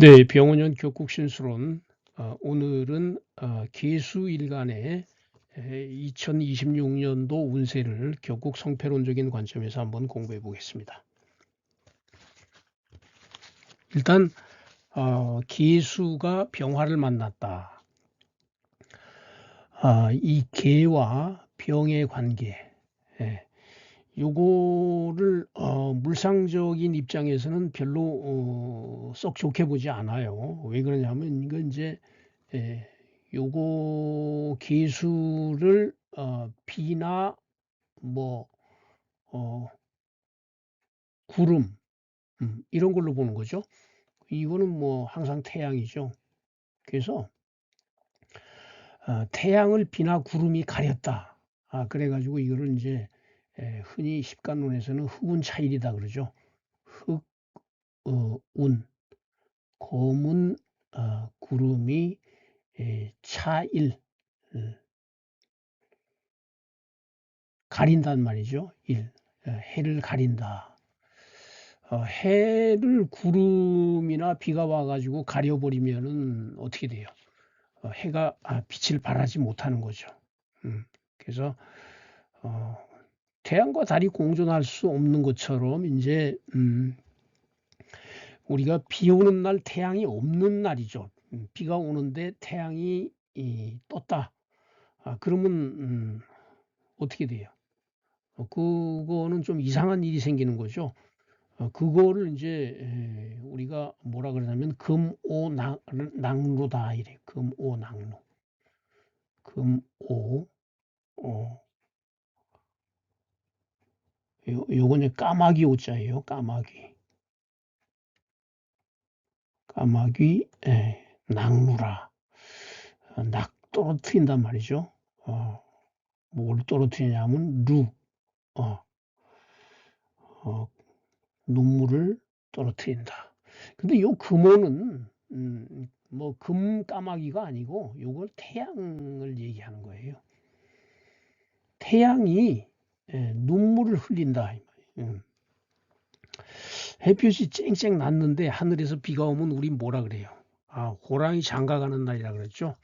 네, 병원연 격국신수론 어, 오늘은 어, 개수일간의 2026년도 운세를 격국 성패론적인 관점에서 한번 공부해 보겠습니다. 일단 어, 개수가 병화를 만났다. 아, 이 개와 병의 관계, 예, 요거를 어, 물상적인 입장에서는 별로 어, 썩 좋게 보지 않아요. 왜 그러냐면 이건 이제 예, 요거 기술을 어, 비나 뭐 어, 구름 음, 이런 걸로 보는 거죠. 이거는 뭐 항상 태양이죠. 그래서 어, 태양을 비나 구름이 가렸다. 아, 그래가지고 이거를 이제 예, 흔히 십간론에서는 흑운 차일이다 그러죠. 흑, 어, 운, 검은 어, 구름이 예, 차일 음, 가린단 말이죠. 일 어, 해를 가린다. 어, 해를 구름이나 비가 와가지고 가려버리면은 어떻게 돼요? 어, 해가 아, 빛을 발하지 못하는 거죠. 음, 그래서 어, 태양과 달이 공존할 수 없는 것처럼 이제 음, 우리가 비 오는 날 태양이 없는 날이죠. 음, 비가 오는데 태양이 이, 떴다. 아, 그러면 음, 어떻게 돼요? 어, 그거는 좀 이상한 일이 생기는 거죠. 어, 그거를 이제 에, 우리가 뭐라 그러냐면 금오낭로다 이래. 금오낭로. 금오 어, 요, 요거는 까마귀 오자예요. 까마귀. 까마귀, 예, 낙루라. 어, 낙 떨어뜨린단 말이죠. 어, 뭘 떨어뜨리냐면 루, 어, 어, 눈물을 떨어뜨린다. 근데 요 금호는 음, 뭐 금 까마귀가 아니고 요걸 태양을 얘기하는 거예요. 태양이 예, 눈물을 흘린다. 음. 햇볕이 쨍쨍 났는데 하늘에서 비가 오면 우리 뭐라 그래요? 아, 호랑이 장가가는 날이라 그랬죠.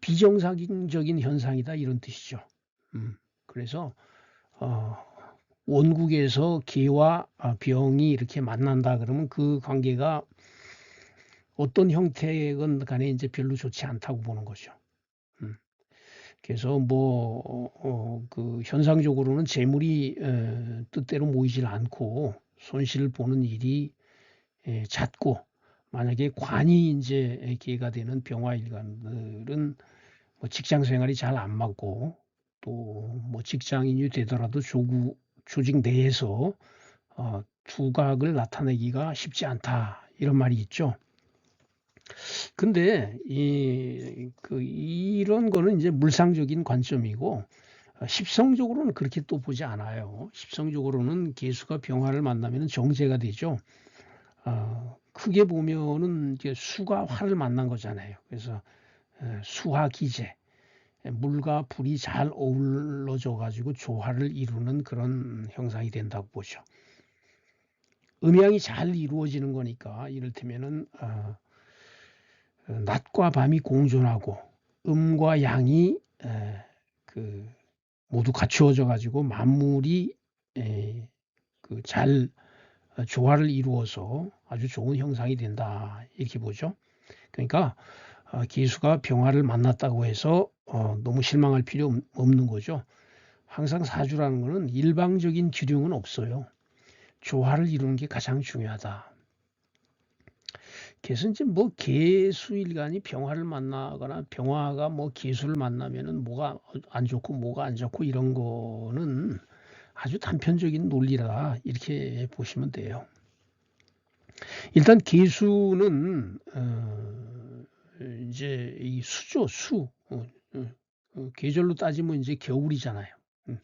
비정상적인 현상이다 이런 뜻이죠. 음, 그래서 어, 원국에서 개와 아, 병이 이렇게 만난다 그러면 그 관계가 어떤 형태건 간에 이제 별로 좋지 않다고 보는 거죠. 음. 그래서 뭐, 어, 어, 그 현상적으로는 재물이 에, 뜻대로 모이질 않고 손실을 보는 일이 에, 잦고 만약에 관이 이제 기회가 되는 병화일관들은 뭐 직장 생활이 잘 안 맞고 또 뭐 직장인이 되더라도 조구, 조직 내에서 어, 두각을 나타내기가 쉽지 않다 이런 말이 있죠. 근데 이, 그, 이런 거는 이제 물상적인 관점이고 어, 십성적으로는 그렇게 또 보지 않아요. 십성적으로는 개수가 병화를 만나면 정제가 되죠. 어, 크게 보면은 이제 수가 화를 만난 거잖아요. 그래서 어, 수화 기제 물과 불이 잘 어우러져 가지고 조화를 이루는 그런 형상이 된다고 보죠. 음양이 잘 이루어지는 거니까 이를테면은 어, 낮과 밤이 공존하고 음과 양이 그 모두 갖추어져 가지고 만물이 그 잘 조화를 이루어서 아주 좋은 형상이 된다 이렇게 보죠. 그러니까 어, 기수가 병화를 만났다고 해서 어, 너무 실망할 필요 없는 거죠. 항상 사주라는 것은 일방적인 기둥은 없어요. 조화를 이루는 게 가장 중요하다. 이제 뭐 개수일간이 병화를 만나거나 병화가 뭐 개수를 만나면은 뭐가 안 좋고 뭐가 안 좋고 이런 거는 아주 단편적인 논리라 이렇게 보시면 돼요. 일단 개수는 어, 이제 이 수죠 수 어, 어, 어, 계절로 따지면 이제 겨울이잖아요. 음.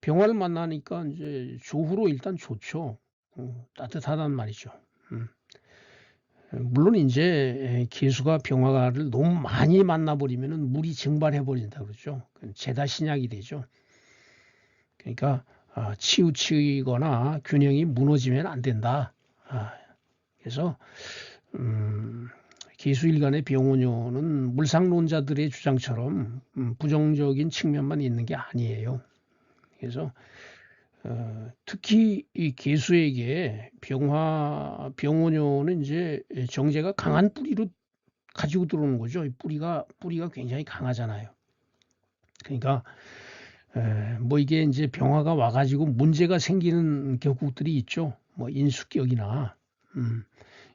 병화를 만나니까 이제 조후로 일단 좋죠. 어, 따뜻하단 말이죠. 음. 물론 이제 개수가 병화를 너무 많이 만나버리면 물이 증발해 버린다 그러죠. 죄다 신약이 되죠. 그러니까 아, 치우치거나 균형이 무너지면 안 된다. 아, 그래서 음, 개수일간의 병원료는 물상론자들의 주장처럼 음, 부정적인 측면만 있는 게 아니에요. 그래서 어, 특히 이 개수에게 병화 병원료는 이제 정제가 강한 뿌리로 가지고 들어오는 거죠. 이 뿌리가 뿌리가 굉장히 강하잖아요. 그러니까 에, 뭐 이게 이제 병화가 와가지고 문제가 생기는 격국들이 있죠. 뭐 인수격이나 음,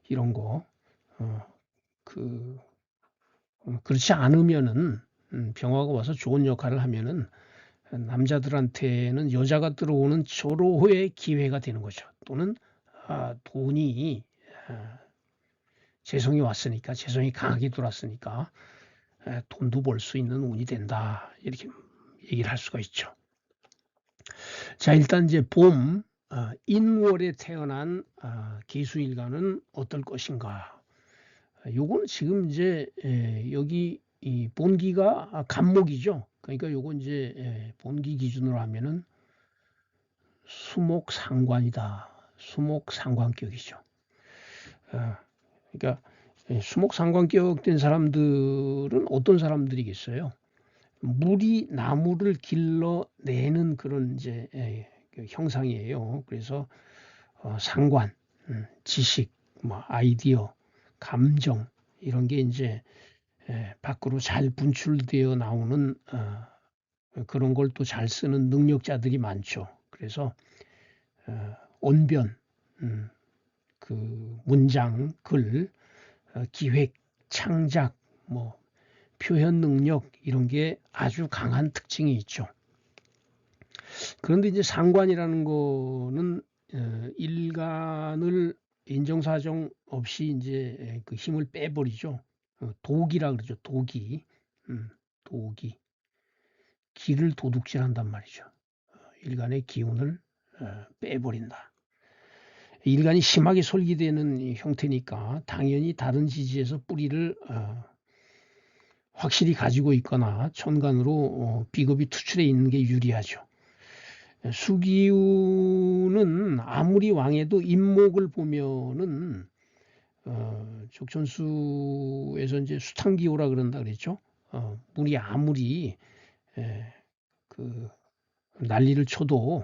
이런 거. 어, 그 음, 그렇지 않으면은 음, 병화가 와서 좋은 역할을 하면은 남자들한테는 여자가 들어오는 절호의 기회가 되는 거죠. 또는 아, 돈이 아, 재성이 왔으니까 재성이 강하게 들어왔으니까 아, 돈도 벌 수 있는 운이 된다 이렇게 얘기를 할 수가 있죠. 자 일단 이제 봄 아, 인월에 태어난 아, 개수일간은 어떨 것인가? 요거는 지금 이제 에, 여기 이 본기가 간목이죠. 그러니까 요거 이제 예, 본기 기준으로 하면은 수목 상관이다. 수목 상관격이죠. 어, 그러니까 예, 수목 상관격 된 사람들은 어떤 사람들이겠어요? 물이 나무를 길러내는 그런 이제 예, 그 형상이에요. 그래서 어, 상관, 음, 지식, 뭐 아이디어, 감정 이런 게 이제 예, 밖으로 잘 분출되어 나오는 어, 그런 걸 또 잘 쓰는 능력자들이 많죠. 그래서 어, 언변, 음, 그 문장, 글, 어, 기획, 창작, 뭐 표현 능력 이런 게 아주 강한 특징이 있죠. 그런데 이제 상관이라는 거는 어, 일간을 인정사정 없이 이제 그 힘을 빼버리죠. 어, 독이라 그러죠. 독이. 음, 독이. 기를 도둑질한단 말이죠. 어, 일간의 기운을 어, 빼버린다. 일간이 심하게 솔기되는 형태니까 당연히 다른 지지에서 뿌리를 확실히 가지고 있거나 천간으로 비겁이 투출해 있는 게 유리하죠. 수기운은 아무리 왕해도 임목을 보면은 어, 족천수에서 이제 수탕기호라 그런다 그랬죠. 어, 물이 아무리 에, 그 난리를 쳐도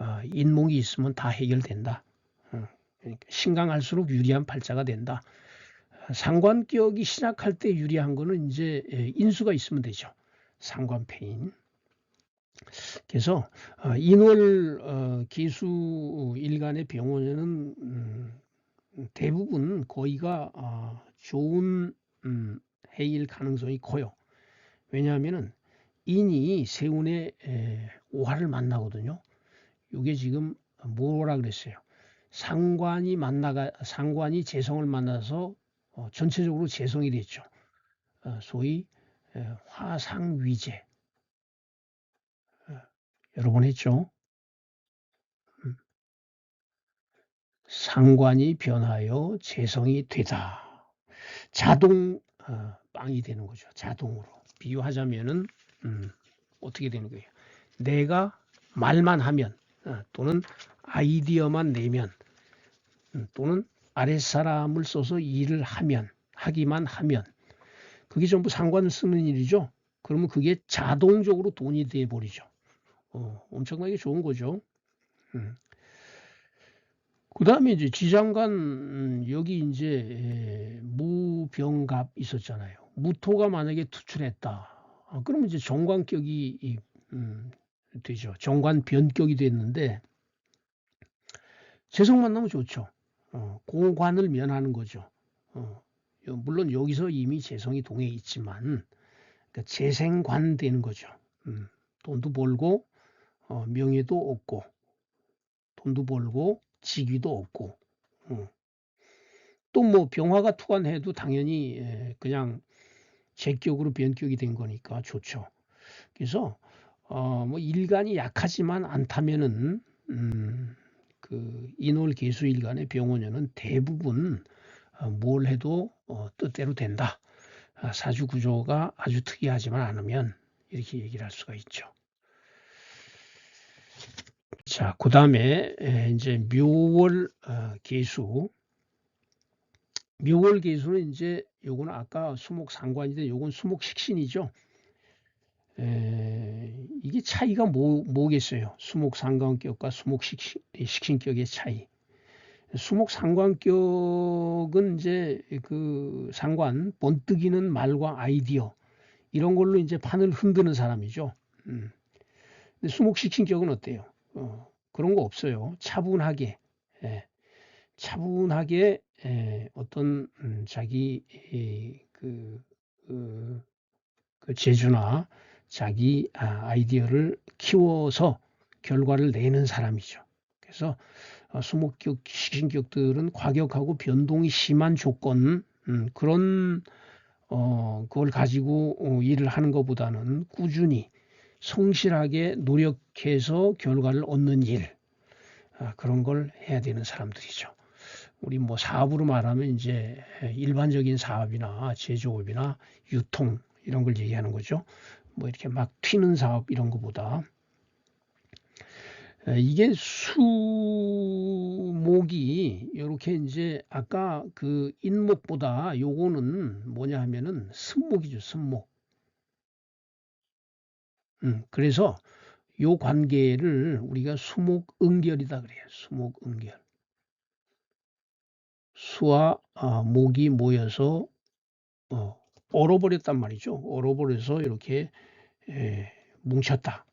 어, 인목이 있으면 다 해결된다. 어, 그러니까 신강할수록 유리한 팔자가 된다. 상관격이 시작할 때 유리한 거는 이제 인수가 있으면 되죠. 상관패인. 그래서 어, 인월 어, 기수 일간의 병원에는 음, 대부분 거의가 어, 좋은 음, 해일 가능성이 커요. 왜냐하면은 인이 세운의 에, 오화를 만나거든요. 이게 지금 뭐라 그랬어요? 상관이 만나가 상관이 재성을 만나서 어, 전체적으로 재성이 됐죠. 어, 소위 에, 화상위재 어, 여러 번 했죠. 상관이 변하여 재성이 되다. 자동 어, 빵이 되는 거죠. 자동으로 비유하자면은 음, 어떻게 되는 거예요? 내가 말만 하면 어, 또는 아이디어만 내면 음, 또는 아랫사람을 써서 일을 하면 하기만 하면 그게 전부 상관을 쓰는 일이죠. 그러면 그게 자동적으로 돈이 돼 버리죠. 어, 엄청나게 좋은 거죠. 음. 그 다음에 이제 지장간 음, 여기 이제 무병갑 있었잖아요. 무토가 만약에 투출했다. 아, 그러면 이제 정관격이 음, 되죠. 정관 변격이 됐는데 재성 만나면 좋죠. 어, 공관을 면하는 거죠. 어, 물론 여기서 이미 재성이 동해 있지만 그러니까 재생관 되는 거죠. 음, 돈도 벌고 어, 명예도 얻고 돈도 벌고 직위도 없고 어. 또뭐 병화가 투관해도 당연히 예, 그냥 제격으로 변격이 된 거니까 좋죠. 그래서 어 뭐 일간이 약하지만 않다면은 음, 그 인월 개수 일간의 병원에는 대부분 어, 뭘 해도 어, 뜻대로 된다. 아, 사주 구조가 아주 특이하지만 않으면 이렇게 얘기를 할 수가 있죠. 자, 그 다음에 이제 묘월 어, 개수 묘월 개수는 이제 요거는 아까 수목 상관인데 요건 수목 식신이죠. 에, 이게 차이가 뭐, 뭐겠어요? 수목 상관격과 수목 식신, 식신격의 차이. 수목 상관격은 이제 그 상관, 번뜩이는 말과 아이디어 이런 걸로 이제 판을 흔드는 사람이죠. 음. 근데 수목 식신격은 어때요? 어, 그런 거 없어요. 차분하게, 예, 차분하게 예, 어떤 음, 자기 이, 그, 그, 그 재주나 자기 아, 아이디어를 키워서 결과를 내는 사람이죠. 그래서 어, 수목격 식신격들은 과격하고 변동이 심한 조건 음, 그런 어, 그걸 가지고 어, 일을 하는 것보다는 꾸준히 성실하게 노력해서 결과를 얻는 일 아, 그런 걸 해야 되는 사람들이죠. 우리 뭐 사업으로 말하면 이제 일반적인 사업이나 제조업이나 유통 이런 걸 얘기하는 거죠. 뭐 이렇게 막 튀는 사업 이런 것보다 이게 수목이 이렇게 이제 아까 그 인목보다 요거는 뭐냐 하면은 승목이죠 승목. 음, 그래서 요 관계를 우리가 수목응결이다 그래요. 수목응결. 수와 아, 목이 모여서 어, 얼어버렸단 말이죠. 얼어버려서 이렇게 에, 뭉쳤다.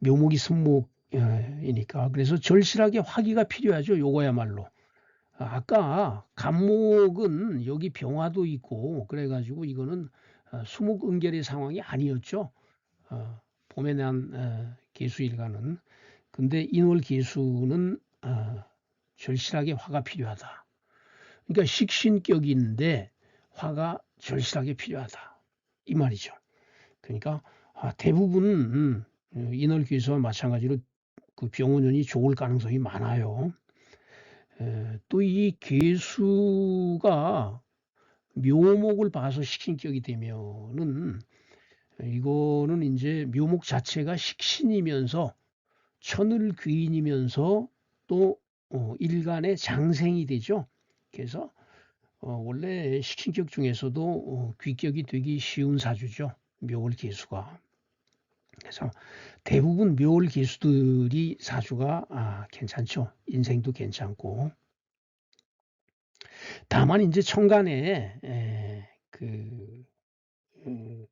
묘목이 승목이니까 그래서 절실하게 화기가 필요하죠. 요거야말로. 아까 간목은 여기 병화도 있고 그래가지고 이거는 어, 수목응결의 상황이 아니었죠. 어, 봄에 대한 어, 개수일가는 근데 인월 개수는 어, 절실하게 화가 필요하다. 그러니까 식신격인데 화가 절실하게 필요하다. 이 말이죠. 그러니까 아, 대부분 음, 인월 귀수와 마찬가지로 그 병원연이 좋을 가능성이 많아요. 또 이 개수가 묘목을 봐서 식신격이 되면은 이거는 이제 묘목 자체가 식신이면서 천을 귀인이면서 또 어, 일간의 장생이 되죠. 그래서 어, 원래 식신격 중에서도 어, 귀격이 되기 쉬운 사주죠. 묘월 개수가. 그래서 대부분 묘월 개수들이 사주가 아, 괜찮죠. 인생도 괜찮고. 다만 이제 천간에 에, 그, 그,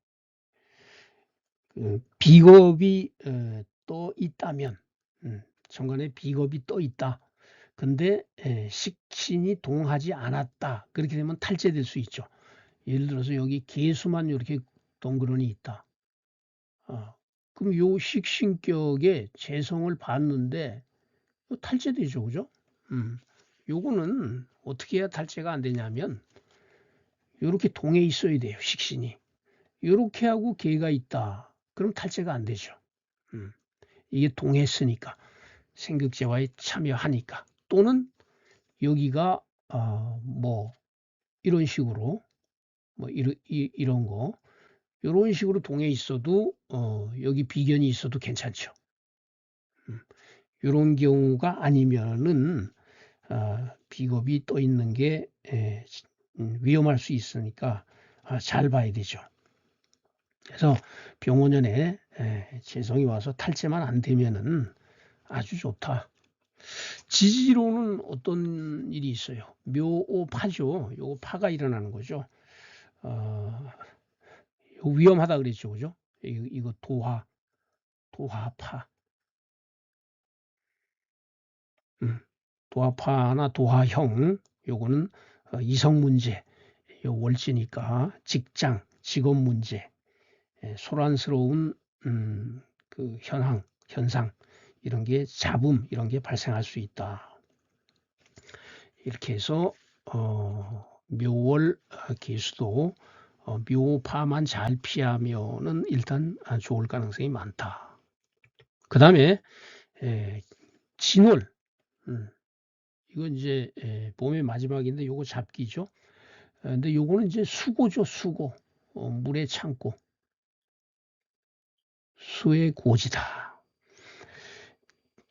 그 비겁이 어, 또 있다면 음, 천간에 비겁이 또 있다. 근데 에, 식신이 동하지 않았다. 그렇게 되면 탈제될 수 있죠. 예를 들어서 여기 개수만 이렇게 동그러니 있다. 어, 그럼 요 식신격에 재성을 봤는데 탈제되죠, 그죠? 음, 요거는 어떻게 해야 탈제가 안 되냐면 이렇게 동해 있어야 돼요, 식신이. 이렇게 하고 개가 있다. 그럼 탈제가 안 되죠. 음, 이게 동했으니까 생극제와에 참여하니까 또는 여기가 어, 뭐 이런 식으로 뭐 이런 이런 거 이런 식으로 동해 있어도 어, 여기 비견이 있어도 괜찮죠. 음, 이런 경우가 아니면은 어, 비겁이 떠 있는 게 에, 음, 위험할 수 있으니까 아, 잘 봐야 되죠. 그래서 병원연에 에, 재성이 와서 탈제만 안 되면은 아주 좋다. 지지로는 어떤 일이 있어요? 묘오파죠. 요 파가 일어나는 거죠. 어, 위험하다 그랬죠. 그죠? 이거, 이거 도화, 도화파. 음, 도화파나 도화형, 요거는 어, 이성 문제, 요 월지니까 직장, 직업 문제, 예, 소란스러운 음, 그 현황, 현상, 이런 게 잡음, 이런 게 발생할 수 있다. 이렇게 해서 어, 묘월 개수도 어, 묘파만 잘 피하면은 일단 좋을 가능성이 많다. 그 다음에 진월 음, 이건 이제 에, 봄의 마지막인데 요거 잡기죠. 에, 근데 요거는 이제 수고죠 수고 어, 물의 창고 수의 고지다.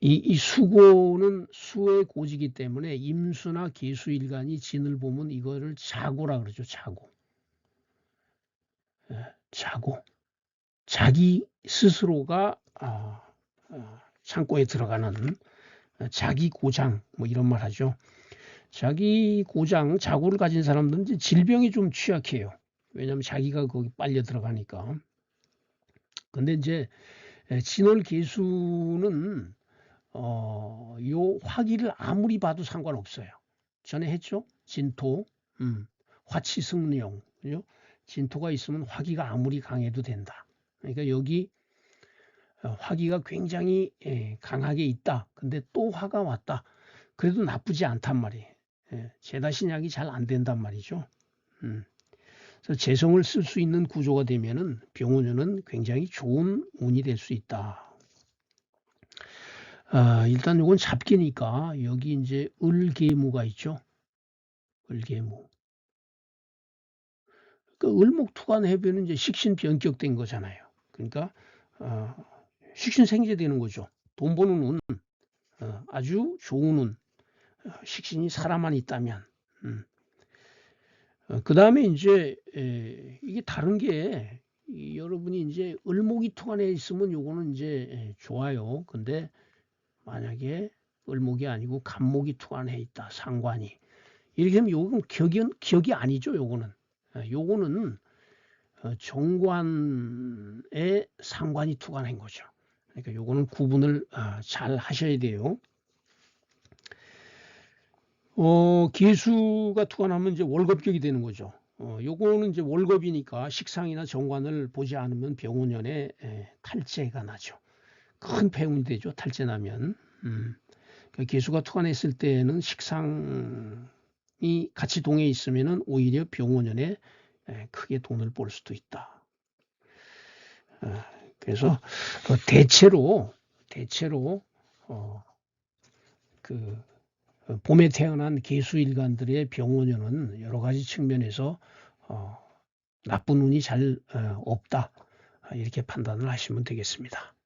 이, 이 수고는 수의 고지기 때문에 임수나 계수 일간이 진을 보면 이거를 자고라 그러죠. 자고. 예, 자고. 자기 스스로가 아, 아, 창고에 들어가는 자기 고장 뭐 이런 말 하죠. 자기 고장 자고를 가진 사람들은 이제 질병이 좀 취약해요. 왜냐하면 자기가 거기 빨려 들어가니까. 근데 이제 진월 개수는 어, 요 화기를 아무리 봐도 상관없어요. 전에 했죠? 진토, 음, 화치승용, 그죠? 진토가 있으면 화기가 아무리 강해도 된다. 그러니까 여기 어, 화기가 굉장히 예, 강하게 있다. 근데 또 화가 왔다. 그래도 나쁘지 않단 말이에요. 예, 제다 신약이 잘 안 된단 말이죠. 음. 그래서 재성을 쓸 수 있는 구조가 되면은 병원에는 굉장히 좋은 운이 될 수 있다. 아, 일단 이건 잡기니까 여기 이제 을계무가 있죠. 을계무. 그 을목투관 해변은 이제 식신 변격된 거잖아요. 그러니까 어, 식신 생제되는 거죠. 돈 버는 운, 어, 아주 좋은 운, 어, 식신이 살아만 있다면. 음. 어, 그 다음에 이제 에, 이게 다른 게 이, 여러분이 이제 을목이 투관에 있으면 요거는 이제 에, 좋아요. 근데 만약에 을목이 아니고 간목이 투관해 있다 상관이 이렇게 하면 요건 격이 격이 아니죠 요거는 어, 요거는 어, 정관의 상관이 투관한 거죠 그러니까 요거는 구분을 아, 잘 하셔야 돼요 어 개수가 투관하면 이제 월급격이 되는 거죠 어, 요거는 이제 월급이니까 식상이나 정관을 보지 않으면 병원연에 탈제가 나죠 큰 폐운이 되죠. 탈제 나면. 음. 그 개수가 투관했을 때는 식상이 같이 동해 있으면은 오히려 병원연에 크게 돈을 벌 수도 있다. 어, 그래서 어, 대체로 대체로 어, 그 봄에 태어난 개수일간들의 병원연은 여러 가지 측면에서 어, 나쁜 운이 잘 어, 없다 이렇게 판단을 하시면 되겠습니다.